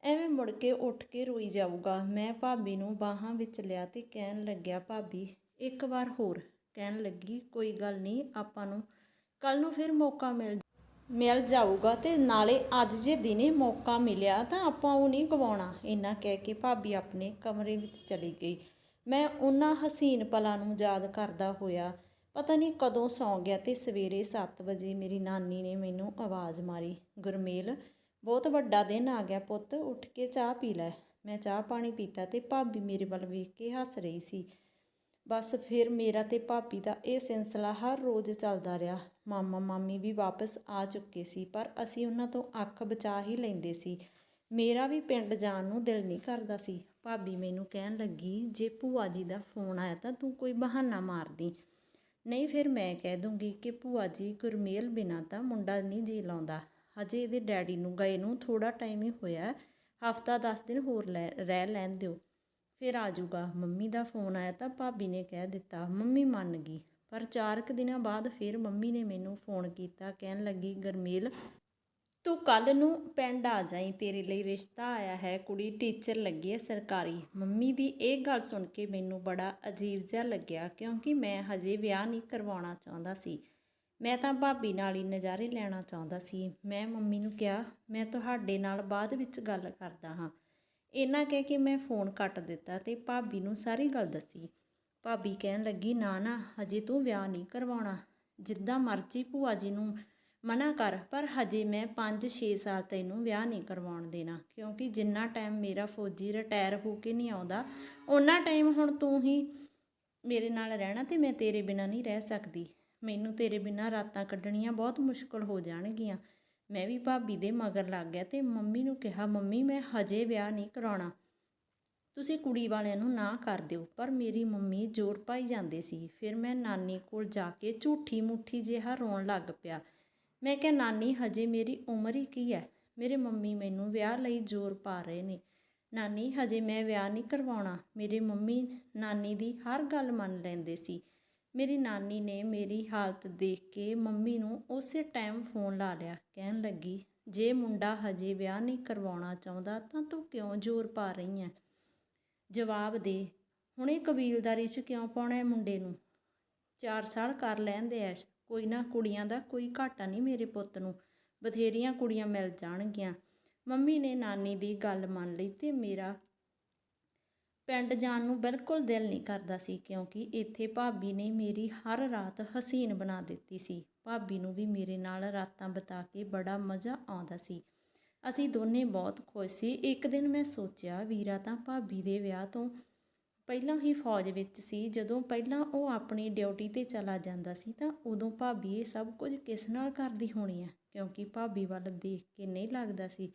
ਐਵੇਂ ਮੁੜ ਕੇ ਉੱਠ ਕੇ ਰੋਈ ਜਾਊਗਾ। ਮੈਂ ਭਾਬੀ ਨੂੰ ਬਾਹਾਂ ਵਿੱਚ ਲਿਆ ਤੇ ਕਹਿਣ ਲੱਗਿਆ, ਭਾਬੀ, ਇੱਕ ਵਾਰ ਹੋਰ। ਕਹਿਣ ਲੱਗੀ, ਕੋਈ ਗੱਲ ਨਹੀਂ, ਆਪਾਂ ਨੂੰ ਕੱਲ ਨੂੰ ਫਿਰ ਮੌਕਾ ਮਿਲ ਮਿਲ ਜਾਊਗਾ ਤੇ ਨਾਲੇ ਅੱਜ ਜੇ ਦਿਨੇ ਮੌਕਾ ਮਿਲਿਆ ਤਾਂ ਆਪਾਂ ਉਹ ਨਹੀਂ ਗਵਾਉਣਾ। ਇੰਨਾ ਕਹਿ ਕੇ ਭਾਬੀ ਆਪਣੇ ਕਮਰੇ ਵਿੱਚ ਚਲੀ ਗਈ। ਮੈਂ ਉਹਨਾਂ ਹਸੀਨ ਪਲਾਂ ਨੂੰ ਯਾਦ ਕਰਦਾ ਹੋਇਆ। ਪਤਾ ਨਹੀਂ ਕਦੋਂ ਸੌਂ ਗਿਆ ਤੇ ਸਵੇਰੇ 7 ਵਜੇ ਮੇਰੀ ਨਾਨੀ ਨੇ ਮੈਨੂੰ ਆਵਾਜ਼ ਮਾਰੀ, ਗੁਰਮੇਲ, ਬਹੁਤ ਵੱਡਾ ਦਿਨ ਆ ਗਿਆ ਪੁੱਤ, ਉੱਠ ਕੇ ਚਾਹ ਪੀ ਲੈ। ਮੈਂ ਚਾਹ ਪਾਣੀ ਪੀਤਾ ਤੇ ਭਾਬੀ ਮੇਰੇ ਵੱਲ ਵੇਖ ਕੇ ਹੱਸ ਰਹੀ ਸੀ। ਬਸ ਫਿਰ ਮੇਰਾ ਤੇ ਭਾਬੀ ਦਾ ਇਹ ਸਿਲਸਿਲਾ ਹਰ ਰੋਜ਼ ਚੱਲਦਾ ਰਿਹਾ। ਮਾਮਾ ਮਾਮੀ ਵੀ ਵਾਪਸ ਆ ਚੁੱਕੇ ਸੀ, ਪਰ ਅਸੀਂ ਉਹਨਾਂ ਤੋਂ ਅੱਖ ਬਚਾ ਹੀ ਲੈਂਦੇ ਸੀ। ਮੇਰਾ ਵੀ ਪਿੰਡ ਜਾਣ ਨੂੰ ਦਿਲ ਨਹੀਂ ਕਰਦਾ ਸੀ। ਭਾਬੀ ਮੈਨੂੰ ਕਹਿਣ ਲੱਗੀ, ਜੇ ਭੂਆ ਜੀ ਦਾ ਫੋਨ ਆਇਆ ਤਾਂ ਤੂੰ ਕੋਈ ਬਹਾਨਾ ਮਾਰਦੀ ਨਹੀਂ, ਫਿਰ ਮੈਂ ਕਹਿ ਦੂੰਗੀ ਕਿ ਭੂਆ ਜੀ ਗੁਰਮੇਲ ਬਿਨਾਂ ਤਾਂ ਮੁੰਡਾ ਨਹੀਂ ਜੀ ਲਾਉਂਦਾ। ਹਜੇ ਇਹਦੇ ਡੈਡੀ ਨੂੰ ਗਏ ਨੂੰ ਥੋੜਾ ਟਾਈਮ ਹੀ ਹੋਇਆ ਹਫਤਾ 10 ਦਿਨ ਹੋਰ ਲੈ, ਰਹਿ ਲੈਣ ਦਿਓ। ਫਿਰ ਆ ਜਾਊਗਾ। ਮੰਮੀ ਦਾ ਫੋਨ ਆਇਆ ਤਾਂ ਭਾਬੀ ਨੇ ਕਹਿ ਦਿੱਤਾ, ਮੰਮੀ ਮੰਨ ਗਈ। ਪਰ ਚਾਰ ਕੁ ਦਿਨਾਂ ਬਾਅਦ ਫਿਰ ਮੰਮੀ ਨੇ ਮੈਨੂੰ ਫੋਨ ਕੀਤਾ। ਕਹਿਣ ਲੱਗੀ, ਗਰਮੇਲ ਤੂੰ ਕੱਲ ਨੂੰ ਪਿੰਡ ਆ ਜਾਈ, ਤੇਰੇ ਲਈ ਰਿਸ਼ਤਾ ਆਇਆ ਹੈ। ਕੁੜੀ ਟੀਚਰ ਲੱਗੀ ਹੈ ਸਰਕਾਰੀ। ਮੰਮੀ ਦੀ ਇਹ ਗੱਲ ਸੁਣ ਕੇ ਮੈਨੂੰ ਬੜਾ ਅਜੀਬ ਜਿਹਾ ਲੱਗਿਆ, ਕਿਉਂਕਿ ਮੈਂ ਹਜੇ ਵਿਆਹ ਨਹੀਂ ਕਰਵਾਉਣਾ ਚਾਹੁੰਦਾ ਸੀ। ਮੈਂ ਤਾਂ ਭਾਬੀ ਨਾਲ ਹੀ ਨਜ਼ਾਰੇ ਲੈਣਾ ਚਾਹੁੰਦਾ ਸੀ। ਮੈਂ ਮੰਮੀ ਨੂੰ ਕਿਹਾ, ਮੈਂ ਤੁਹਾਡੇ ਨਾਲ ਬਾਅਦ ਵਿੱਚ ਗੱਲ ਕਰਦਾ ਹਾਂ। ਇਹਨਾਂ ਕਹਿ ਕੇ ਮੈਂ ਫੋਨ ਕੱਟ ਦਿੱਤਾ ਤੇ ਭਾਬੀ ਨੂੰ ਸਾਰੀ ਗੱਲ ਦੱਸੀ। ਭਾਬੀ ਕਹਿਣ ਲੱਗੀ, ਨਾ ਨਾ, ਹਜੇ ਤੂੰ ਵਿਆਹ ਨਹੀਂ ਕਰਵਾਉਣਾ। ਜਿੱਦਾਂ ਮਰਜ਼ੀ ਭੂਆ ਜੀ ਨੂੰ ਮਨਾ ਕਰ, ਪਰ ਹਜੇ ਮੈਂ 5-6 ਸਾਲ ਤੈਨੂੰ ਵਿਆਹ ਨਹੀਂ ਕਰਵਾਉਣ ਦੇਣਾ, ਕਿਉਂਕਿ ਜਿੰਨਾ ਟਾਈਮ ਮੇਰਾ ਫੌਜੀ ਰਿਟਾਇਰ ਹੋ ਕੇ ਨਹੀਂ ਆਉਂਦਾ ਉਹਨਾਂ ਟਾਈਮ ਹੁਣ ਤੂੰ ਹੀ ਮੇਰੇ ਨਾਲ ਰਹਿਣਾ ਤੇ ਮੈਂ ਤੇਰੇ ਬਿਨਾਂ ਨਹੀਂ ਰਹਿ ਸਕਦੀ। ਮੈਨੂੰ ਤੇਰੇ ਬਿਨਾਂ ਰਾਤਾਂ ਕੱਢਣੀਆਂ ਬਹੁਤ ਮੁਸ਼ਕਲ ਹੋ ਜਾਣਗੀਆਂ। ਮੈਂ ਵੀ ਭਾਬੀ ਦੇ ਮਗਰ ਲੱਗ ਗਿਆ ਤੇ ਮੰਮੀ ਨੂੰ ਕਿਹਾ, ਮੰਮੀ, ਮੈਂ ਹਜੇ ਵਿਆਹ ਨਹੀਂ ਕਰਾਉਣਾ। ਤੁਸੀਂ ਕੁੜੀ ਵਾਲਿਆਂ ਨੂੰ ਨਾ ਕਰ ਦਿਓ। ਪਰ ਮੇਰੀ ਮੰਮੀ ਜ਼ੋਰ ਪਾਈ ਜਾਂਦੇ ਸੀ। ਫਿਰ ਮੈਂ ਨਾਨੀ ਕੋਲ ਜਾ ਕੇ ਝੂਠੀ ਮੁੱਠੀ ਜਿਹਾ ਰੋਣ ਲੱਗ ਪਿਆ। ਮੈਂ ਕਿਹਾ, ਨਾਨੀ, ਹਜੇ ਮੇਰੀ ਉਮਰ ਹੀ ਕੀ ਹੈ? ਮੇਰੇ ਮੰਮੀ ਮੈਨੂੰ ਵਿਆਹ ਲਈ ਜ਼ੋਰ ਪਾ ਰਹੇ ਨੇ। ਨਾਨੀ, ਹਜੇ ਮੈਂ ਵਿਆਹ ਨਹੀਂ ਕਰਵਾਉਣਾ। ਮੇਰੇ ਮੰਮੀ, ਨਾਨੀ ਦੀ ਹਰ ਗੱਲ ਮੰਨ ਲੈਂਦੇ ਸੀ। ਮੇਰੀ ਨਾਨੀ ਨੇ ਮੇਰੀ ਹਾਲਤ ਦੇਖ ਕੇ ਮੰਮੀ ਨੂੰ ਉਸੇ ਟਾਈਮ ਫੋਨ ਲਾ ਲਿਆ। ਕਹਿਣ ਲੱਗੀ, ਜੇ ਮੁੰਡਾ ਹਜੇ ਵਿਆਹ ਨਹੀਂ ਕਰਵਾਉਣਾ ਚਾਹੁੰਦਾ, ਤਾਂ ਤੂੰ ਕਿਉਂ ਜ਼ੋਰ ਪਾ ਰਹੀ ਹੈ ਜਵਾਬ ਦੇ, ਹੁਣੇ ਕਬੀਲਦਾਰੀ 'ਚ ਕਿਉਂ ਪਾਉਣਾ ਮੁੰਡੇ ਨੂੰ? 4 ਸਾਲ ਕਰ ਲੈਂਦੇ ਐਸ਼। ਕੋਈ ਨਾ ਕੁੜੀਆਂ ਦਾ ਕੋਈ ਘਾਟਾ ਨਹੀਂ ਮੇਰੇ ਪੁੱਤ ਨੂੰ। ਬਥੇਰੀਆਂ ਕੁੜੀਆਂ ਮਿਲ ਜਾਣਗੀਆਂ। ਮੰਮੀ ਨੇ ਨਾਨੀ ਦੀ ਗੱਲ ਮੰਨ ਲਈ ਤੇ ਮੇਰਾ ਪਿੰਡ ਜਾਣ ਨੂੰ ਬਿਲਕੁਲ ਦਿਲ ਨਹੀਂ ਕਰਦਾ ਸੀ ਕਿਉਂਕਿ ਇੱਥੇ ਭਾਬੀ ਨੇ ਮੇਰੀ ਹਰ ਰਾਤ ਹਸੀਨ ਬਣਾ ਦਿੱਤੀ ਸੀ। ਭਾਬੀ ਨੂੰ ਵੀ ਮੇਰੇ ਨਾਲ ਰਾਤਾਂ ਬਿਤਾ ਕੇ ਬੜਾ ਮਜ਼ਾ ਆਉਂਦਾ ਸੀ। ਅਸੀਂ ਦੋਨੇ ਬਹੁਤ ਖੁਸ਼ ਸੀ। ਇੱਕ ਦਿਨ ਮੈਂ ਸੋਚਿਆ, ਵੀਰਾ ਤਾਂ ਭਾਬੀ ਦੇ ਵਿਆਹ ਤੋਂ ਪਹਿਲਾਂ ਹੀ ਫੌਜ ਵਿੱਚ ਸੀ, ਜਦੋਂ ਪਹਿਲਾਂ ਉਹ ਆਪਣੀ ਡਿਊਟੀ ਤੇ ਚਲਾ ਜਾਂਦਾ ਸੀ ਤਾਂ ਉਦੋਂ ਭਾਬੀ ਇਹ ਸਭ ਕੁਝ ਕਿਸ ਨਾਲ ਕਰਦੀ ਹੋਣੀ ਹੈ ਕਿਉਂਕਿ ਭਾਬੀ ਵੱਲ ਦੇਖ ਕੇ ਨਹੀਂ ਲੱਗਦਾ ਸੀ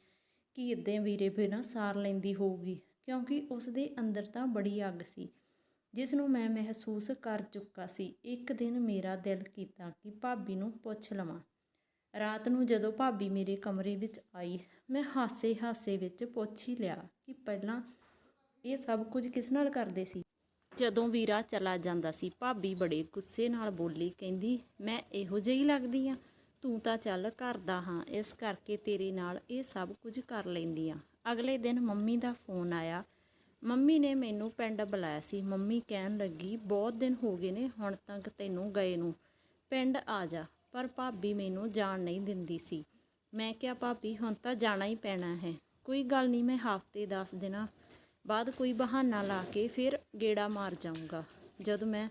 ਕਿ ਇਦਾਂ ਵੀਰੇ ਬਿਨਾਂ ਸਾਰ ਲੈਂਦੀ ਹੋਊਗੀ। ਕਿਉਂਕਿ ਉਸ ਦੇ ਅੰਦਰ ਤਾਂ ਬੜੀ ਅੱਗ ਸੀ, ਜਿਸ ਨੂੰ ਮੈਂ ਮਹਿਸੂਸ ਕਰ ਚੁੱਕਾ ਸੀ। ਇੱਕ ਦਿਨ ਮੇਰਾ ਦਿਲ ਕੀਤਾ ਕਿ ਭਾਬੀ ਨੂੰ ਪੁੱਛ ਲਵਾਂ। ਰਾਤ ਨੂੰ ਜਦੋਂ ਭਾਬੀ ਮੇਰੇ ਕਮਰੇ ਵਿੱਚ ਆਈ, ਮੈਂ ਹਾਸੇ-ਹਾਸੇ ਵਿੱਚ ਪੁੱਛ ਹੀ ਲਿਆ ਕਿ ਪਹਿਲਾਂ ਇਹ ਸਭ ਕੁਝ ਕਿਸ ਨਾਲ ਕਰਦੇ ਸੀ? ਜਦੋਂ ਵੀਰਾ ਚਲਾ ਜਾਂਦਾ ਸੀ, ਭਾਬੀ ਬੜੇ ਗੁੱਸੇ ਨਾਲ ਬੋਲੀ, ਕਹਿੰਦੀ, ਮੈਂ ਇਹੋ ਜਿਹੀ ਲੱਗਦੀ ਆ, ਤੂੰ ਤਾਂ ਚੱਲ ਕਰਦਾ ਹਾਂ, ਇਸ ਕਰਕੇ ਤੇਰੇ ਨਾਲ ਇਹ ਸਭ ਕੁਝ ਕਰ ਲੈਂਦੀ ਆ। ਅਗਲੇ ਦਿਨ ਮੰਮੀ ਦਾ ਫੋਨ ਆਇਆ। ਮੰਮੀ ਨੇ ਮੈਨੂੰ ਪਿੰਡ ਬੁਲਾਇਆ ਸੀ। ਮੰਮੀ ਕਹਿਣ ਲੱਗੀ, ਬਹੁਤ ਦਿਨ ਹੋ ਗਏ ਨੇ, ਹੁਣ ਤੱਕ ਤੈਨੂੰ ਗਏ ਨੂੰ। ਪਿੰਡ ਆ ਜਾ। ਪਰ ਭਾਬੀ ਮੈਨੂੰ ਜਾਣ ਨਹੀਂ ਦਿੰਦੀ ਸੀ। ਮੈਂ ਕਿਹਾ, ਭਾਬੀ, ਹੁਣ ਤਾਂ ਜਾਣਾ ਹੀ ਪੈਣਾ ਹੈ। ਕੋਈ ਗੱਲ ਨਹੀਂ, ਮੈਂ ਹਫ਼ਤੇ 10 ਦਿਨਾਂ ਬਾਅਦ ਕੋਈ ਬਹਾਨਾ ਲਾ ਕੇ ਫਿਰ ਗੇੜਾ ਮਾਰ ਜਾਊਂਗਾ। ਜਦੋਂ ਮੈਂ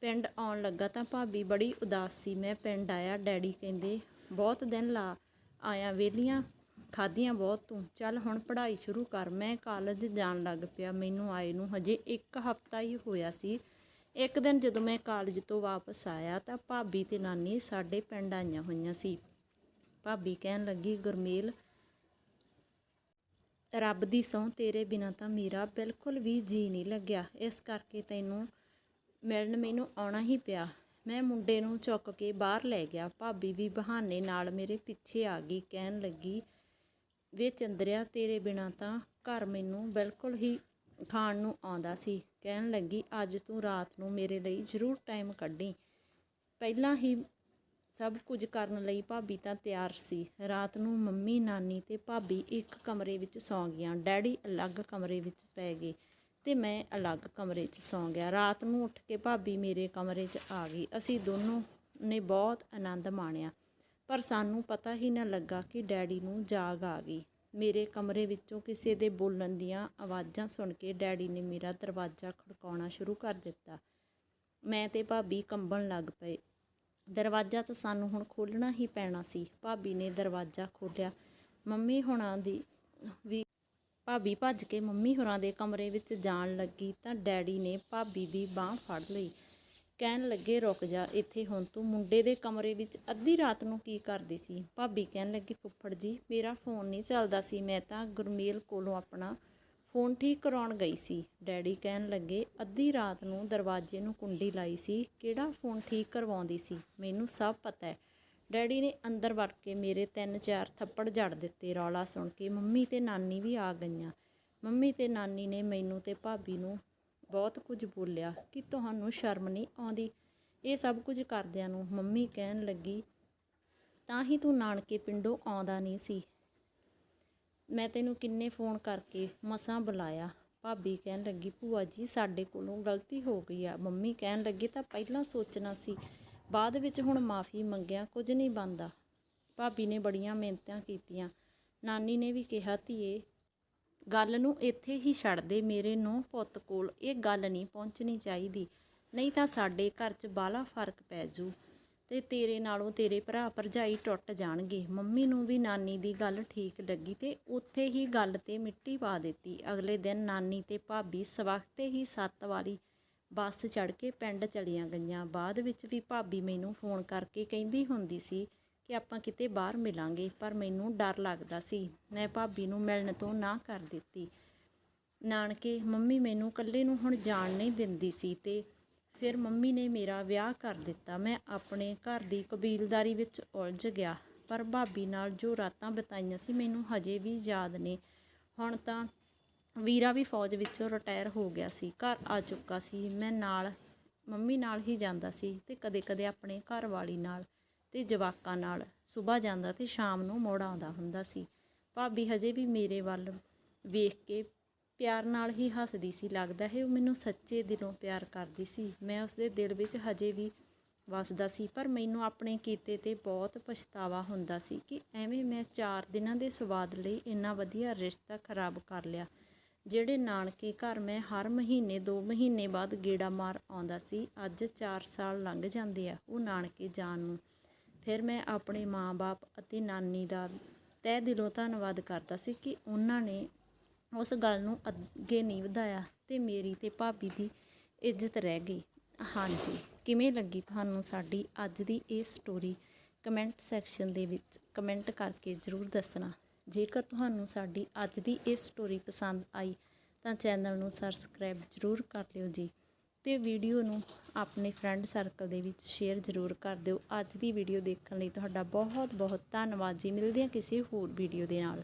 ਪਿੰਡ ਆਉਣ ਲੱਗਾ ਤਾਂ ਭਾਬੀ ਬੜੀ ਉਦਾਸ ਸੀ। ਮੈਂ ਪਿੰਡ ਆਇਆ, ਡੈਡੀ ਕਹਿੰਦੇ, ਬਹੁਤ ਦਿਨ ਲਾ ਆਇਆ, ਵੇਲੀਆਂ ਖਾਧੀਆਂ ਬਹੁਤ ਤੂੰ। ਚੱਲ ਹੁਣ ਪੜ੍ਹਾਈ ਸ਼ੁਰੂ ਕਰ। ਮੈਂ ਕਾਲਜ ਜਾਣ ਲੱਗ ਪਿਆ। ਮੈਨੂੰ ਆਏ ਨੂੰ ਹਜੇ ਇੱਕ ਹਫਤਾ ਹੀ ਹੋਇਆ ਸੀ। ਇੱਕ ਦਿਨ ਜਦੋਂ ਮੈਂ ਕਾਲਜ ਤੋਂ ਵਾਪਸ ਆਇਆ ਤਾਂ ਭਾਬੀ ਤੇ ਨਾਨੀ ਸਾਡੇ ਪਿੰਡ ਆਈਆਂ ਹੋਈਆਂ ਸੀ। ਭਾਬੀ ਕਹਿਣ ਲੱਗੀ, ਗੁਰਮੇਲ ਰੱਬ ਦੀ ਸਹੁੰ ਤੇਰੇ ਬਿਨਾ ਤਾਂ ਮੇਰਾ ਬਿਲਕੁਲ ਵੀ ਜੀ ਨਹੀਂ ਲੱਗਿਆ। ਇਸ ਕਰਕੇ ਤੈਨੂੰ ਮਿਲਣ ਮੈਨੂੰ ਆਉਣਾ ਹੀ ਪਿਆ। ਮੈਂ ਮੁੰਡੇ ਨੂੰ ਚੁੱਕ ਕੇ ਬਾਹਰ ਲੈ ਗਿਆ। ਭਾਬੀ ਵੀ ਬਹਾਨੇ ਨਾਲ ਮੇਰੇ ਪਿੱਛੇ ਆ ਗਈ, ਕਹਿਣ ਲੱਗੀ, ਵੇ ਚੰਦਰਿਆ, ਤੇਰੇ ਬਿਨਾ ਤਾਂ ਘਰ ਮੈਨੂੰ ਬਿਲਕੁਲ ਹੀ ਖਾਣ ਨੂੰ ਆਉਂਦਾ ਸੀ। ਕਹਿਣ ਲੱਗੀ, ਅੱਜ ਤੂੰ ਰਾਤ ਨੂੰ ਮੇਰੇ ਲਈ ਜ਼ਰੂਰ ਟਾਈਮ ਕੱਢੀ। ਪਹਿਲਾਂ ਹੀ ਸਭ ਕੁਝ ਕਰਨ ਲਈ ਭਾਬੀ ਤਾਂ ਤਿਆਰ ਸੀ। ਰਾਤ ਨੂੰ ਮੰਮੀ, ਨਾਨੀ ਤੇ ਭਾਬੀ ਇੱਕ ਕਮਰੇ ਵਿੱਚ ਸੌਂ ਗਈਆਂ। ਡੈਡੀ ਅਲੱਗ ਕਮਰੇ ਵਿੱਚ ਪੈ ਗਏ ਤੇ ਮੈਂ ਅਲੱਗ ਕਮਰੇ 'ਚ ਸੌਂ ਗਿਆ। ਰਾਤ ਨੂੰ ਉੱਠ ਕੇ ਭਾਬੀ ਮੇਰੇ ਕਮਰੇ 'ਚ ਆ ਗਈ। ਅਸੀਂ ਦੋਨੋਂ ਨੇ ਬਹੁਤ ਆਨੰਦ ਮਾਣਿਆ, ਪਰ ਸਾਨੂੰ ਪਤਾ ਹੀ ਨਾ ਲੱਗਾ ਕਿ ਡੈਡੀ ਨੂੰ ਜਾਗ ਆ ਗਈ। ਮੇਰੇ ਕਮਰੇ ਵਿੱਚੋਂ ਕਿਸੇ ਦੇ ਬੋਲਣ ਦੀਆਂ ਆਵਾਜ਼ਾਂ ਸੁਣ ਕੇ ਡੈਡੀ ਨੇ ਮੇਰਾ ਦਰਵਾਜ਼ਾ ਖੜਕਾਉਣਾ ਸ਼ੁਰੂ ਕਰ ਦਿੱਤਾ। ਮੈਂ ਤੇ ਭਾਬੀ ਕੰਬਣ ਲੱਗ ਪਏ। ਦਰਵਾਜ਼ਾ ਤਾਂ ਸਾਨੂੰ ਹੁਣ ਖੋਲ੍ਹਣਾ ਹੀ ਪੈਣਾ ਸੀ। ਭਾਬੀ ਨੇ ਦਰਵਾਜ਼ਾ ਖੋਲ੍ਹਿਆ। ਮੰਮੀ ਹੁਣਾਂ ਦੀ ਵੀ ਭਾਬੀ ਭੱਜ ਕੇ ਮੰਮੀ ਹੋਰਾਂ ਦੇ ਕਮਰੇ ਵਿੱਚ ਜਾਣ ਲੱਗੀ ਤਾਂ ਡੈਡੀ ਨੇ ਭਾਬੀ ਦੀ ਬਾਹ ਫੜ ਲਈ। ਕਹਿਣ ਲੱਗੇ, ਰੁਕ ਜਾ, ਇੱਥੇ ਹੁਣ ਤੂੰ ਮੁੰਡੇ ਦੇ ਕਮਰੇ ਵਿੱਚ ਅੱਧੀ ਰਾਤ ਨੂੰ ਕੀ ਕਰਦੀ ਸੀ? ਭਾਬੀ ਕਹਿਣ ਲੱਗੀ, ਫੁੱਫੜ ਜੀ, ਮੇਰਾ ਫੋਨ ਨਹੀਂ ਚੱਲਦਾ ਸੀ। ਮੈਂ ਤਾਂ ਗੁਰਮੇਲ ਕੋਲੋਂ ਆਪਣਾ ਫੋਨ ਠੀਕ ਕਰਾਉਣ ਗਈ ਸੀ। ਡੈਡੀ ਕਹਿਣ ਲੱਗੇ, ਅੱਧੀ ਰਾਤ ਨੂੰ ਦਰਵਾਜ਼ੇ ਨੂੰ ਕੁੰਡੀ ਲਾਈ ਸੀ। ਕਿਹੜਾ ਫੋਨ ਠੀਕ ਕਰਵਾਉਂਦੀ ਸੀ? ਮੈਨੂੰ ਸਭ ਪਤਾ ਹੈ। ਡੈਡੀ ਨੇ ਅੰਦਰ ਵੜ ਕੇ ਮੇਰੇ ਤਿੰਨ ਚਾਰ ਥੱਪੜ ਜੜ ਦਿੱਤੇ। ਰੌਲਾ ਸੁਣ ਕੇ ਮੰਮੀ ਤੇ ਨਾਨੀ ਵੀ ਆ ਗਈਆਂ। ਮੰਮੀ ਤੇ ਨਾਨੀ ਨੇ ਮੈਨੂੰ ਤੇ ਭਾਬੀ ਨੂੰ ਬਹੁਤ ਕੁਝ ਬੋਲਿਆ ਕਿ ਤੁਹਾਨੂੰ ਸ਼ਰਮ ਨਹੀਂ ਆਉਂਦੀ। ਇਹ ਸਭ ਕੁਝ ਕਰਦਿਆਂ ਨੂੰ ਮੰਮੀ ਕਹਿਣ ਲੱਗੀ, ਤਾਂ ਹੀ ਤੂੰ ਨਾਨਕੇ ਪਿੰਡੋਂ ਆਉਂਦਾ ਨਹੀਂ ਸੀ। ਮੈਂ ਤੈਨੂੰ ਕਿੰਨੇ ਫੋਨ ਕਰਕੇ ਮਸਾਂ ਬੁਲਾਇਆ। ਭਾਬੀ ਕਹਿਣ ਲੱਗੀ, ਭੂਆ ਜੀ, ਸਾਡੇ ਕੋਲੋਂ ਗਲਤੀ ਹੋ ਗਈ ਆ। ਮੰਮੀ ਕਹਿਣ ਲੱਗੀ, ਤਾਂ ਪਹਿਲਾਂ ਸੋਚਣਾ ਸੀ, ਬਾਅਦ ਵਿੱਚ ਹੁਣ ਮਾਫੀ ਮੰਗਿਆ, ਕੁਝ ਨਹੀਂ ਬਣਦਾ। ਭਾਬੀ ਨੇ ਬੜੀਆਂ ਮਿਹਨਤਾਂ ਕੀਤੀਆਂ। ਨਾਨੀ ਨੇ ਵੀ ਕਿਹਾ, ਧੀਏ, ਗੱਲ ਨੂੰ ਇੱਥੇ ਹੀ ਛੱਡ ਦੇ, ਮੇਰੇ ਨੂੰ ਪੁੱਤ ਕੋਲ। ਇਹ ਗੱਲ ਨਹੀਂ ਪਹੁੰਚਣੀ ਚਾਹੀਦੀ, ਨਹੀਂ ਤਾਂ ਸਾਡੇ ਘਰ 'ਚ ਬਾਲਾ ਫ਼ਰਕ ਪੈ ਜੂ। ਤੇ ਤੇਰੇ ਨਾਲੋਂ ਤੇਰੇ ਭਰਾ ਭਰਜਾਈ ਟੁੱਟ ਜਾਣਗੇ। ਮੰਮੀ ਨੂੰ ਵੀ ਨਾਨੀ ਦੀ ਗੱਲ ਠੀਕ ਲੱਗੀ ਤੇ ਉੱਥੇ ਹੀ ਗੱਲ ਤੇ ਮਿੱਟੀ ਪਾ ਦਿੱਤੀ। ਅਗਲੇ ਦਿਨ ਨਾਨੀ ਤੇ ਭਾਬੀ ਸਵਖਤੇ ਹੀ ਸੱਤ ਵਾਲੀ ਬੱਸ ਚੜ ਕੇ ਪਿੰਡ ਚਲੀਆਂ ਗਈਆਂ। ਬਾਅਦ ਵਿੱਚ ਵੀ ਭਾਬੀ ਮੈਨੂੰ ਫੋਨ ਕਰਕੇ ਕਹਿੰਦੀ ਹੁੰਦੀ ਸੀ ਕਿ ਆਪਾਂ ਕਿਤੇ ਬਾਹਰ ਮਿਲਾਂਗੇ, ਪਰ ਮੈਨੂੰ ਡਰ ਲੱਗਦਾ ਸੀ। ਮੈਂ ਭਾਬੀ ਨੂੰ ਮਿਲਣ ਤੋਂ ਨਾ ਕਰ ਦਿੱਤੀ। ਨਾਨਕੇ, ਮੰਮੀ ਮੈਨੂੰ ਇਕੱਲੇ ਨੂੰ ਹੁਣ ਜਾਣ ਨਹੀਂ ਦਿੰਦੀ ਸੀ ਤੇ ਫਿਰ ਮੰਮੀ ਨੇ ਮੇਰਾ ਵਿਆਹ ਕਰ ਦਿੱਤਾ। ਮੈਂ ਆਪਣੇ ਘਰ ਦੀ ਕਬੀਲਦਾਰੀ ਵਿੱਚ ਉਲਝ ਗਿਆ, ਪਰ ਭਾਬੀ ਨਾਲ ਜੋ ਰਾਤਾਂ ਬਿਤਾਈਆਂ ਸੀ ਮੈਨੂੰ ਹਜੇ ਵੀ ਯਾਦ ਨੇ। ਹੁਣ ਤਾਂ ਵੀਰਾ ਵੀ ਫੌਜ ਵਿੱਚੋਂ ਰਿਟਾਇਰ ਹੋ ਗਿਆ ਸੀ, ਘਰ ਆ ਚੁੱਕਾ ਸੀ। ਮੈਂ ਨਾਲ, ਮੰਮੀ ਨਾਲ ਹੀ ਜਾਂਦਾ ਸੀ ਤੇ ਕਦੇ-ਕਦੇ ਆਪਣੇ ਘਰ ਵਾਲੀ ਨਾਲ ਤੇ ਜਵਾਕਾਂ ਨਾਲ। ਸਵੇਰ ਜਾਂਦਾ ਤੇ ਸ਼ਾਮ ਨੂੰ ਮੁੜ ਆਉਂਦਾ ਹੁੰਦਾ ਸੀ। ਭਾਬੀ ਹਜੇ ਵੀ ਮੇਰੇ ਵੱਲ ਵੇਖ ਕੇ ਪਿਆਰ ਨਾਲ ਹੀ ਹੱਸਦੀ ਸੀ, ਲੱਗਦਾ ਹੈ ਉਹ ਮੈਨੂੰ ਸੱਚੇ ਦਿਲੋਂ ਪਿਆਰ ਕਰਦੀ ਸੀ। ਮੈਂ ਉਸਦੇ ਦਿਲ ਵਿੱਚ ਹਜੇ ਵੀ ਵਸਦਾ ਸੀ, ਪਰ ਮੈਨੂੰ ਆਪਣੇ ਕੀਤੇ ਤੇ ਬਹੁਤ ਪਛਤਾਵਾ ਹੁੰਦਾ ਸੀ ਕਿ ਐਵੇਂ ਮੈਂ 4 ਦਿਨਾਂ ਦੇ ਸਵਾਦ ਲਈ ਇੰਨਾ ਵਧੀਆ ਰਿਸ਼ਤਾ ਖਰਾਬ ਕਰ ਲਿਆ, ਜਿਹੜੇ ਨਾਨਕੇ ਘਰ ਮੈਂ ਹਰ ਮਹੀਨੇ 2 ਮਹੀਨੇ ਬਾਅਦ ਗੇੜਾ ਮਾਰ ਆਉਂਦਾ ਸੀ। ਅੱਜ 4 ਸਾਲ ਲੰਘ ਜਾਂਦੇ ਆ ਉਹ ਨਾਨਕੇ ਜਾਣ ਨੂੰ। ਫਿਰ ਮੈਂ ਆਪਣੇ ਮਾਂ-ਬਾਪ ਅਤੇ ਨਾਨੀ ਦਾ ਤਹਿ ਦਿਲੋਂ ਧੰਨਵਾਦ ਕਰਦਾ ਸੀ ਕਿ ਉਹਨਾਂ ਨੇ ਉਸ ਗੱਲ ਨੂੰ ਅੱਗੇ ਨਹੀਂ ਵਧਾਇਆ ਤੇ ਮੇਰੀ ਤੇ ਭਾਬੀ ਦੀ ਇੱਜ਼ਤ ਰਹਿ ਗਈ। ਹਾਂਜੀ, ਕਿਵੇਂ ਲੱਗੀ ਤੁਹਾਨੂੰ ਸਾਡੀ ਅੱਜ ਦੀ ਇਹ ਸਟੋਰੀ ਕਮੈਂਟ ਸੈਕਸ਼ਨ ਦੇ ਵਿੱਚ ਕਮੈਂਟ ਕਰਕੇ ਜ਼ਰੂਰ ਦੱਸਣਾ। ਜੇਕਰ ਤੁਹਾਨੂੰ ਸਾਡੀ ਅੱਜ ਦੀ ਇਹ ਸਟੋਰੀ ਪਸੰਦ ਆਈ, ਤਾਂ ਚੈਨਲ ਨੂੰ ਸਬਸਕ੍ਰਾਈਬ ਜ਼ਰੂਰ ਕਰ ਲਿਓ ਜੀ ਤੇ ਵੀਡੀਓ ਨੂੰ ਆਪਣੇ ਫਰੈਂਡ ਸਰਕਲ ਦੇ ਵਿੱਚ ਸ਼ੇਅਰ ਜ਼ਰੂਰ ਕਰ ਦਿਓ। ਅੱਜ ਦੀ ਵੀਡੀਓ ਦੇਖਣ ਲਈ ਤੁਹਾਡਾ ਬਹੁਤ ਬਹੁਤ ਧੰਨਵਾਦ ਜੀ। ਮਿਲਦੇ ਹਾਂ ਕਿਸੇ ਹੋਰ ਵੀਡੀਓ ਦੇ ਨਾਲ।